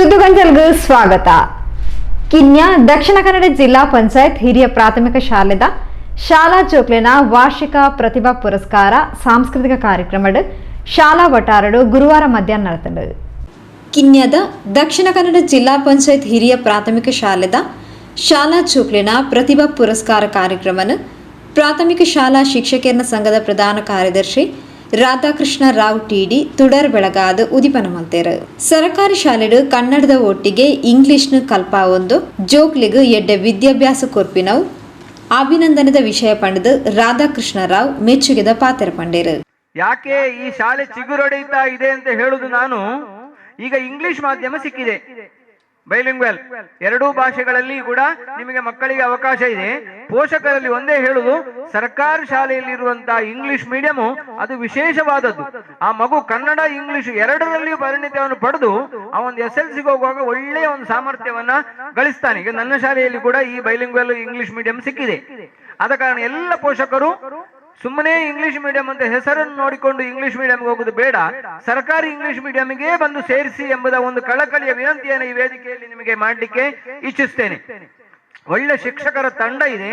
ಸುದ್ದುಗಂಜಲ್ಗೂ ಸ್ವಾಗತ. ಕಿನ್ಯ ದಕ್ಷಿಣ ಕನ್ನಡ ಜಿಲ್ಲಾ ಪಂಚಾಯತ್ ಹಿರಿಯ ಪ್ರಾಥಮಿಕ ಶಾಲೆದ ಶಾಲಾ ಚೋಕ್ಲಿನ ವಾರ್ಷಿಕ ಪ್ರತಿಭಾ ಪುರಸ್ಕಾರ ಸಾಂಸ್ಕೃತಿಕ ಕಾರ್ಯಕ್ರಮದ ಶಾಲಾ ವಟಾರಡು ಗುರುವಾರ ಮಧ್ಯಾಹ್ನ ನಡೆತಂಡು ಕಿನ್ಯದ ದಕ್ಷಿಣ ಕನ್ನಡ ಜಿಲ್ಲಾ ಪಂಚಾಯತ್ ಹಿರಿಯ ಪ್ರಾಥಮಿಕ ಶಾಲೆದ ಶಾಲಾ ಚೋಕ್ಲಿನ ಪ್ರತಿಭಾ ಪುರಸ್ಕಾರ ಕಾರ್ಯಕ್ರಮನ ಪ್ರಾಥಮಿಕ ಶಾಲಾ ಶಿಕ್ಷಕಿಯರ ಸಂಘದ ಪ್ರಧಾನ ಕಾರ್ಯದರ್ಶಿ ರಾಧಾಕೃಷ್ಣ ರಾವ್ ಟಿಡಿ ತುಡರ್ ಬೆಳಗಾದ ಉದಿಪನ ಮಲ್ತೇರು ಸರಕಾರಿ ಶಾಲೆಡು ಕನ್ನಡದ ಒಟ್ಟಿಗೆ ಇಂಗ್ಲಿಷ್ನ ಕಲ್ಪ ಒಂದು ಜೋಕ್ಲಿಗು ಎಡ್ಡೆ ವಿದ್ಯಾಭ್ಯಾಸ ಕೊರ್ಪಿನವು. ಅಭಿನಂದನದ ವಿಷಯ ಪಂಡದು ರಾಧಾಕೃಷ್ಣ ರಾವ್ ಮೆಚ್ಚುಗೆದ ಪಾತ್ರ ಪಂಡೇರು. ಯಾಕೆ ಈ ಶಾಲೆ ಚಿಗುರೊಡೆಯುತ್ತಾ ಇದೆ ಅಂತ ಹೇಳುದು ನಾನು. ಈಗ ಇಂಗ್ಲಿಷ್ ಮಾಧ್ಯಮ ಸಿಕ್ಕಿದೆ. ಬೈಲಿಂಗ್ವೆಲ್. ಎರಡೂ ಭಾಷೆಗಳಲ್ಲಿ ಕೂಡ ನಿಮಗೆ ಮಕ್ಕಳಿಗೆ ಅವಕಾಶ ಇದೆ. ಪೋಷಕರಲ್ಲಿ ಒಂದೇ ಹೇಳುದು ಸರ್ಕಾರಿ ಶಾಲೆಯಲ್ಲಿರುವಂತಹ ಇಂಗ್ಲಿಷ್ ಮೀಡಿಯಂ ಅದು ವಿಶೇಷವಾದದ್ದು. ಆ ಮಗು ಕನ್ನಡ, ಇಂಗ್ಲಿಷ್ ಎರಡರಲ್ಲಿಯೂ ಪರಿಣಿತಿಯನ್ನು ಪಡೆದು ಆ ಒಂದು ಎಸ್ ಎಲ್ ಸಿಗೆ ಹೋಗುವಾಗ ಒಳ್ಳೆಯ ಒಂದು ಸಾಮರ್ಥ್ಯವನ್ನ ಗಳಿಸ್ತಾನೆ. ಈಗ ನನ್ನ ಶಾಲೆಯಲ್ಲಿ ಕೂಡ ಈ ಬೈಲಿಂಗ್ವೆಲ್, ಇಂಗ್ಲಿಷ್ ಮೀಡಿಯಂ ಸಿಕ್ಕಿದೆ. ಆದ ಕಾರಣ ಎಲ್ಲ ಪೋಷಕರು ಸುಮ್ಮನೆ ಇಂಗ್ಲಿಷ್ ಮೀಡಿಯಂ ಅಂತ ಹೆಸರನ್ನು ನೋಡಿಕೊಂಡು ಇಂಗ್ಲಿಷ್ ಮೀಡಿಯಂಗೆ ಹೋಗುದು ಬೇಡ. ಸರ್ಕಾರಿ ಇಂಗ್ಲಿಷ್ ಮೀಡಿಯಂಗೆ ಬಂದು ಸೇರಿಸಿ ಎಂಬುದ ಒಂದು ಕಳಕಳಿಯ ವಿನಂತಿಯನ್ನು ಈ ವೇದಿಕೆಯಲ್ಲಿ ನಿಮಗೆ ಮಾಡಲಿಕ್ಕೆ ಇಚ್ಛಿಸ್ತೇನೆ ಒಳ್ಳೆ ಶಿಕ್ಷಕರ ತಂಡ ಇದೆ.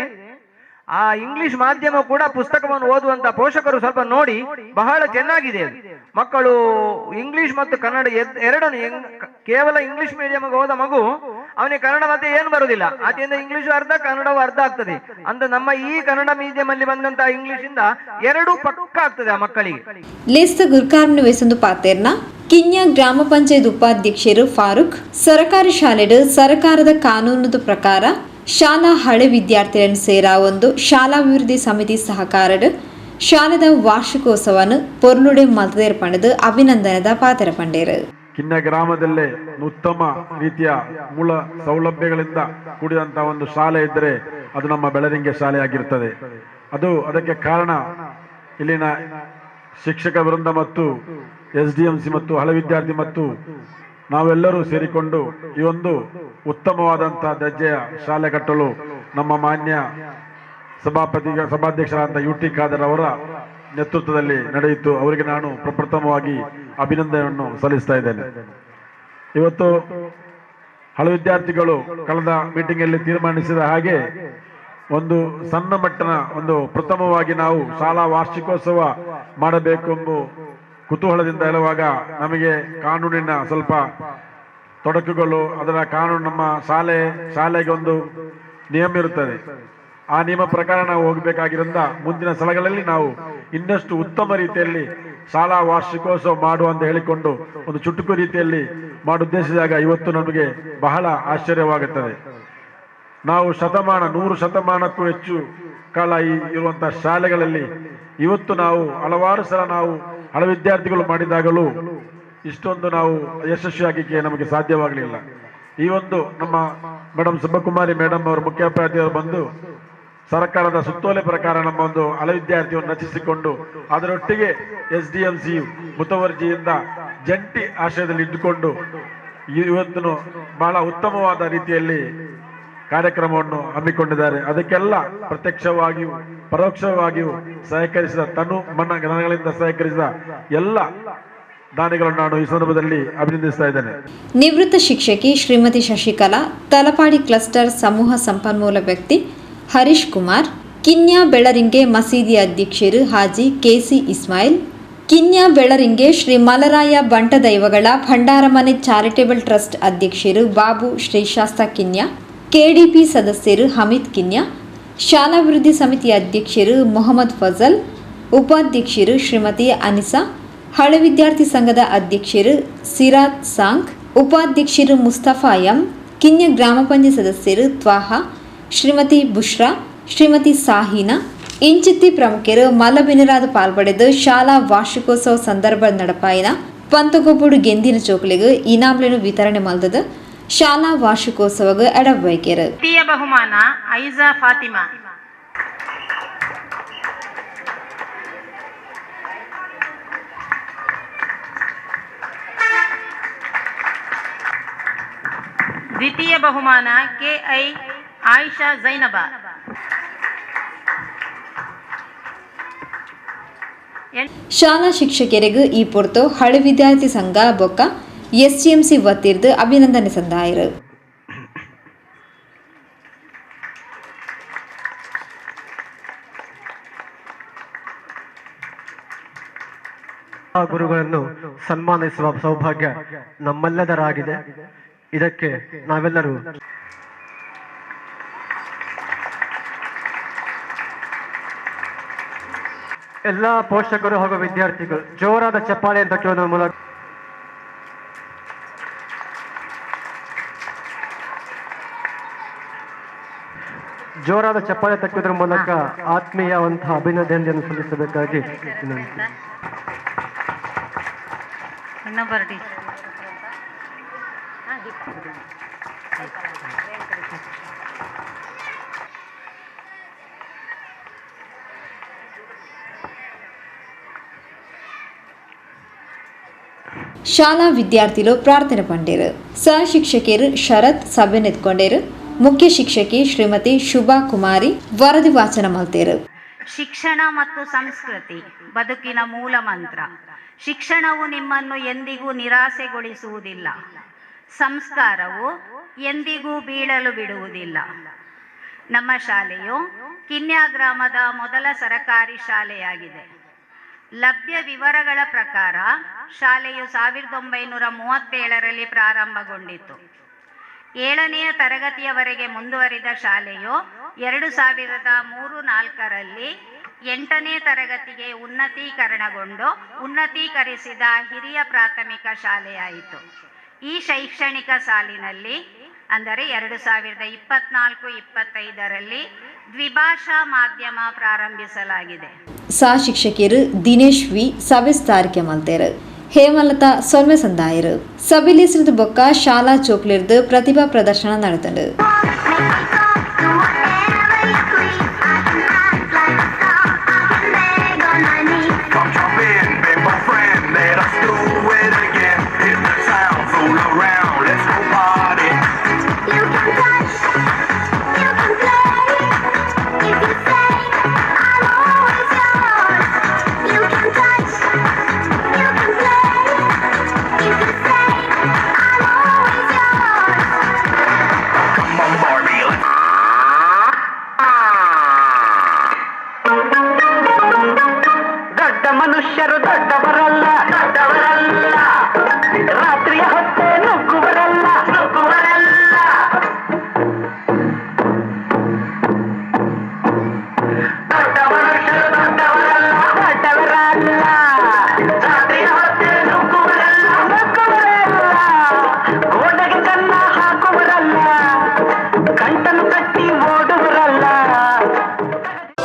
ಆ ಇಂಗ್ಲಿಷ್ ಮಾಧ್ಯಮ ಕೂಡ ಪುಸ್ತಕವನ್ನು ಓದುವಂತ ಪೋಷಕರು ಸ್ವಲ್ಪ ನೋಡಿ ಬಹಳ ಚೆನ್ನಾಗಿದೆ. ಮಕ್ಕಳು ಇಂಗ್ಲಿಷ್ ಮತ್ತು ಕನ್ನಡ ಎರಡನ್ನು ಕೇವಲ ಇಂಗ್ಲಿಷ್ ಮೀಡಿಯಂಗೆ ಹೋದ ಮಗು ಅವನಿಗೆ ಕನ್ನಡ ಮತ್ತೆ ಏನು ಬರುದಿಲ್ಲ. ಅದರಿಂದ ಇಂಗ್ಲಿಷ್ ಅರ್ಧ ಕನ್ನಡವೂ ಅರ್ಧ ಆಗ್ತದೆ. ಅಂದ್ರೆ ನಮ್ಮ ಈ ಕನ್ನಡ ಮೀಡಿಯಂ ಅಲ್ಲಿ ಬಂದಂತ ಇಂಗ್ಲಿಷ್ ಇಂದ ಎರಡು ಪಕ್ಕ ಆಗ್ತದೆ ಆ ಮಕ್ಕಳಿಗೆ. ಲೇಸ್ತ ಗುರ್ಕಾರ್ನ ವಯಸ್ಸೊಂದು ಪಾತೇರ್ನ ಕಿನ್ಯ ಗ್ರಾಮ ಪಂಚಾಯತ್ ಉಪಾಧ್ಯಕ್ಷರು ಫಾರೂಕ್ ಸರಕಾರಿ ಶಾಲೆಡು ಸರ್ಕಾರದ ಕಾನೂನದ ಪ್ರಕಾರ ಶಾಲಾ ಹಳೆ ವಿದ್ಯಾರ್ಥಿಗಳನ್ನು ಸೇರ ಒಂದು ಶಾಲಾಭಿವೃದ್ಧಿ ಸಮಿತಿ ಸಹಕಾರಡ್ ಶಾಲೆದ ವಾರ್ಷಿಕೋತ್ಸವನು ಪೊರ್ಲುಡೆ ಮತದೇರ್ ಪಡೆದು ಅಭಿನಂದನದ ಪಾತ್ರ ಪಂಡೇರು ಕಿನ್ನ ಗ್ರಾಮದಲ್ಲೇ ಉತ್ತಮ ರೀತಿಯ ಮೂಲ ಸೌಲಭ್ಯಗಳಿಂದ ಕೂಡಿದಂತಹ ಒಂದು ಶಾಲೆ ಇದ್ದರೆ ಅದು ನಮ್ಮ ಬೆಳರಿಂಗೆ ಶಾಲೆ ಆಗಿರ್ತದೆ ಅದು ಅದಕ್ಕೆ ಕಾರಣ ಇಲ್ಲಿನ ಶಿಕ್ಷಕ ವೃಂದ ಮತ್ತು ಎಸ್ ಡಿ ಎಂ ಸಿ ಮತ್ತು ಹಳೆ ವಿದ್ಯಾರ್ಥಿ ಮತ್ತು ನಾವೆಲ್ಲರೂ ಸೇರಿಕೊಂಡು ಈ ಒಂದು ಉತ್ತಮವಾದಂತಹ ದರ್ಜೆಯ ಶಾಲೆ ಕಟ್ಟಲು ನಮ್ಮ ಮಾನ್ಯ ಸಭಾಪತಿ ಸಭಾಧ್ಯಕ್ಷರಾದ ಯು ಟಿ ಖಾದರ್ ಅವರ ನೇತೃತ್ವದಲ್ಲಿ ನಡೆಯಿತು. ಅವರಿಗೆ ನಾನು ಪ್ರಪ್ರಥಮವಾಗಿ ಅಭಿನಂದನೆಯನ್ನು ಸಲ್ಲಿಸ್ತಾ ಇದ್ದೇನೆ. ಇವತ್ತು ಹಳೆ ವಿದ್ಯಾರ್ಥಿಗಳು ಕಳೆದ ಮೀಟಿಂಗ್ ಅಲ್ಲಿ ತೀರ್ಮಾನಿಸಿದ ಹಾಗೆ ಒಂದು ಸಣ್ಣ ಮಟ್ಟನ ಒಂದು ಪ್ರಥಮವಾಗಿ ನಾವು ಶಾಲಾ ವಾರ್ಷಿಕೋತ್ಸವ ಮಾಡಬೇಕೆಂಬ ಕುತೂಹಲದಿಂದ ಹೇಳುವಾಗ ನಮಗೆ ಕಾನೂನಿನ ಸ್ವಲ್ಪ ತೊಡಕುಗಳು, ಅದರ ಕಾನೂನು ನಮ್ಮ ಶಾಲೆ, ಶಾಲೆಗೆ ಒಂದು ನಿಯಮ ಇರುತ್ತದೆ. ಆ ನಿಯಮ ಪ್ರಕಾರ ನಾವು ಹೋಗಬೇಕಾಗಿರೋದ್ರಿಂದ ಮುಂದಿನ ಸ್ಥಳಗಳಲ್ಲಿ ನಾವು ಇನ್ನಷ್ಟು ಉತ್ತಮ ರೀತಿಯಲ್ಲಿ ಶಾಲಾ ವಾರ್ಷಿಕೋತ್ಸವ ಮಾಡು ಅಂತ ಹೇಳಿಕೊಂಡು ಒಂದು ಚುಟುಕು ರೀತಿಯಲ್ಲಿ ಮಾಡುದ್ದೇಶಿಸಿದಾಗ ಇವತ್ತು ನಮಗೆ ಬಹಳ ಆಶ್ಚರ್ಯವಾಗುತ್ತದೆ. ನಾವು ಶತಮಾನ, ನೂರು ಶತಮಾನಕ್ಕೂ ಹೆಚ್ಚು ಕಾಲ ಈ ಇರುವಂತಹ ಶಾಲೆಗಳಲ್ಲಿ ಇವತ್ತು ನಾವು ಹಲವಾರು ಸಲ ನಾವು ಹಳ ವಿದ್ಯಾರ್ಥಿಗಳು ಮಾಡಿದಾಗಲೂ ಇಷ್ಟೊಂದು ನಾವು ಯಶಸ್ವಿಯಾಗಲಿಕ್ಕೆ ನಮಗೆ ಸಾಧ್ಯವಾಗಲಿಲ್ಲ. ಈ ಒಂದು ನಮ್ಮ ಮೇಡಮ್ ಸುಬ್ಬಕುಮಾರಿ ಮೇಡಮ್ ಅವರು ಮುಖ್ಯೋಪಾಧ್ಯಾಯರು ಬಂದು ಸರ್ಕಾರದ ಸುತ್ತೋಲೆ ಪ್ರಕಾರ ನಮ್ಮ ಒಂದು ಹಳೆ ವಿದ್ಯಾರ್ಥಿಯನ್ನು ರಚಿಸಿಕೊಂಡು ಅದರೊಟ್ಟಿಗೆ ಎಸ್ ಡಿ ಎಂ ಸಿ ಮುತುವರ್ಜಿಯಿಂದ ಜಂಟಿ ಆಶ್ರಯದಲ್ಲಿ ಇದ್ದುಕೊಂಡು ಇವತ್ತು ಬಹಳ ಉತ್ತಮವಾದ ರೀತಿಯಲ್ಲಿ ಕಾರ್ಯಕ್ರಮವನ್ನು ಹಮ್ಮಿಕೊಂಡಿದ್ದಾರೆ. ಅದಕ್ಕೆಲ್ಲ ಪ್ರತ್ಯಕ್ಷವಾಗಿಯೂ ಪರೋಕ್ಷವಾಗಿಯೂ ಸಹಕರಿಸಿದ ತನು ಮನ ಗಣಗಳಿಂದ ಸಹಕರಿಸಿದ ಎಲ್ಲ ದಾನಿಗಳನ್ನು ನಾನು ಈ ಸಂದರ್ಭದಲ್ಲಿ ಅಭಿನಂದಿಸ್ತಾ ಇದ್ದೇನೆ. ನಿವೃತ್ತ ಶಿಕ್ಷಕಿ ಶ್ರೀಮತಿ ಶಶಿಕಲಾ, ತಲಪಾಡಿ ಕ್ಲಸ್ಟರ್ ಸಮೂಹ ಸಂಪನ್ಮೂಲ ವ್ಯಕ್ತಿ ಹರೀಶ್ ಕುಮಾರ್, ಕಿನ್ಯಾ ಬೆಳರಿಂಗೆ ಮಸೀದಿ ಅಧ್ಯಕ್ಷರು ಹಾಜಿ ಕೆಸಿ ಇಸ್ಮಾಯಿಲ್, ಕಿನ್ಯಾ ಬೆಳರಿಂಗೆ ಶ್ರೀ ಮಲರಾಯ ಬಂಟ ದೈವಗಳ ಭಂಡಾರಮನೆ ಚಾರಿಟೇಬಲ್ ಟ್ರಸ್ಟ್ ಅಧ್ಯಕ್ಷರು ಬಾಬು ಶ್ರೀಶಾಸ್ತ ಕಿನ್ಯಾ, ಕೆಡಿಪಿ ಸದಸ್ಯರು ಹಮೀದ್ ಕಿನ್ಯಾ ಶಾಲಾಭಿವೃದ್ಧಿ ಸಮಿತಿ ಅಧ್ಯಕ್ಷರು ಮೊಹಮ್ಮದ್ ಫಜಲ್, ಉಪಾಧ್ಯಕ್ಷರು ಶ್ರೀಮತಿ ಅನಿಸಾ, ಹಳೆ ವಿದ್ಯಾರ್ಥಿ ಸಂಘದ ಅಧ್ಯಕ್ಷರು ಸಿರಾತ್ ಸಾಂಗ್, ಉಪಾಧ್ಯಕ್ಷರು ಮುಸ್ತಫಾ ಎಂ, ಕಿನ್ಯ ಗ್ರಾಮ ಪಂಚಾಯತ್ ಸದಸ್ಯರು ತ್ವಾಹ ಶ್ರೀಮತಿ ಬುಷ್ರಾ, ಶ್ರೀಮತಿ ಸಾಹಿನಾ, ಇಂಚಿತ್ತಿ ಪ್ರಮುಖರು ಮಲ್ಲಬಿನರಾದ ಪಾಲ್ಪಡೆದು ಶಾಲಾ ವಾರ್ಷಿಕೋತ್ಸವ ಸಂದರ್ಭ ನಡಪಾಯಿನ ಪಂತಗೊಬ್ಬುಡು ಗೆಂದಿನ ಚೋಕ್ಲಿಗೆ ಇನಾಮ್ಲೆನು ವಿತರಣೆ ಮಲ್ದದ ಶಾಲಾ ವಾರ್ಷಿಕೋತ್ಸವಗ ಎಡಬೈಕೆರು ದ್ವಿತೀಯ ಬಹುಮಾನ, ಐಜಾ ಫಾತಿಮಾ. ದ್ವಿತೀಯ ಬಹುಮಾನ ಕೆಐ ಆಯಿಷಾ ಜೈನಬಾ. ಶಾಲಾ ಶಿಕ್ಷಕರಿಗೂ ಈ ಪೊರ್ತು ಹಳೆ ವಿದ್ಯಾರ್ಥಿ ಸಂಘ Bokka S T M C ವತ್ತಿರ್ದು ಅಭಿನಂದನೆ ಸಂದಾಯರು. ಗುರುಗಳನ್ನು ಸನ್ಮಾನಿಸುವ ಸೌಭಾಗ್ಯ ನಮ್ಮೆಲ್ಲದರಾಗಿದೆ. ಇದಕ್ಕೆ ನಾವೆಲ್ಲರೂ ಎಲ್ಲಾ ಪೋಷಕರು ಹಾಗೂ ವಿದ್ಯಾರ್ಥಿಗಳು, ಜೋರಾದ ಚಪ್ಪಾಳೆ ಅಂತ ಕೇಳೋದ್ರ ಮೂಲಕ. ಜೋರಾದ ಚಪ್ಪಾಳೆ ತಟ್ಟುವುದರ ಮೂಲಕ ಆತ್ಮೀಯವಂತಹ ಅಭಿನಂದನೆಯನ್ನು ಸಲ್ಲಿಸಬೇಕಾಗಿ ಶಾಲಾ ವಿದ್ಯಾರ್ಥಿಗಳು ಪ್ರಾರ್ಥನೆ ಪಂಡೇರು. ಸಹ ಶಿಕ್ಷಕಿಯರು ಶರತ್ ಸಭೆ ನೆತ್ಕೊಂಡೇರು. ಮುಖ್ಯ ಶಿಕ್ಷಕಿ ಶ್ರೀಮತಿ ಶುಭಾ ಕುಮಾರಿ ವರದಿ ವಾಚನ ಮಲ್ತೇರು. ಶಿಕ್ಷಣ ಮತ್ತು ಸಂಸ್ಕೃತಿ, ಬದುಕಿನ ಮೂಲ ಮಂತ್ರ. ಶಿಕ್ಷಣವು ನಿಮ್ಮನ್ನು ಎಂದಿಗೂ ನಿರಾಸೆಗೊಳಿಸುವುದಿಲ್ಲ. ಸಂಸ್ಕಾರವು ಎಂದಿಗೂ ಬೀಳಲು ಬಿಡುವುದಿಲ್ಲ. ನಮ್ಮ ಶಾಲೆಯು ಕಿನ್ಯಾ ಗ್ರಾಮದ ಮೊದಲ ಸರಕಾರಿ ಶಾಲೆಯಾಗಿದೆ. ಲಭ್ಯ ವಿವರಗಳ ಪ್ರಕಾರ ಶಾಲೆಯು ಸಾವಿರದ ಒಂಬೈನೂರ ಮೂವತ್ತೇಳರಲ್ಲಿ ಪ್ರಾರಂಭಗೊಂಡಿತು. ಏಳನೆಯ ತರಗತಿಯವರೆಗೆ ಮುಂದುವರಿದ ಶಾಲೆಯು ಎರಡು ಸಾವಿರದ ಮೂರು ನಾಲ್ಕರಲ್ಲಿ ಎಂಟನೇ ತರಗತಿಗೆ ಉನ್ನತೀಕರಣಗೊಂಡು ಉನ್ನತೀಕರಿಸಿದ ಹಿರಿಯ ಪ್ರಾಥಮಿಕ ಶಾಲೆಯಾಯಿತು. ಈ ಶೈಕ್ಷಣಿಕ ಸಾಲಿನಲ್ಲಿ ಅಂದರೆ ಎರಡು ಸಾವಿರದ ಇಪ್ಪತ್ನಾಲ್ಕು ಇಪ್ಪತ್ತೈದರಲ್ಲಿ ದ್ವಿಭಾಷಾ ಮಾಧ್ಯಮ ಪ್ರಾರಂಭಿಸಲಾಗಿದೆ. ಸಹ ಶಿಕ್ಷಕಿಯರು ದಿನೇಶ್ ವಿ ಸಭೆ ತಾರಿಕೆ ಮಲ್ತೇರು, ಹೇಮಲತಾ ಸೊಲ್ಮೆ ಸಂದಾಯರು. ಸಭೆಲಿಸಿದ ಬೊಕ್ಕ ಶಾಲಾ ಚೌಕ್ಲಿರ್ದು ಪ್ರತಿಭಾ ಪ್ರದರ್ಶನ ನಡೆತಂಡು. ಇದ್ದರು ದೊಡ್ಡ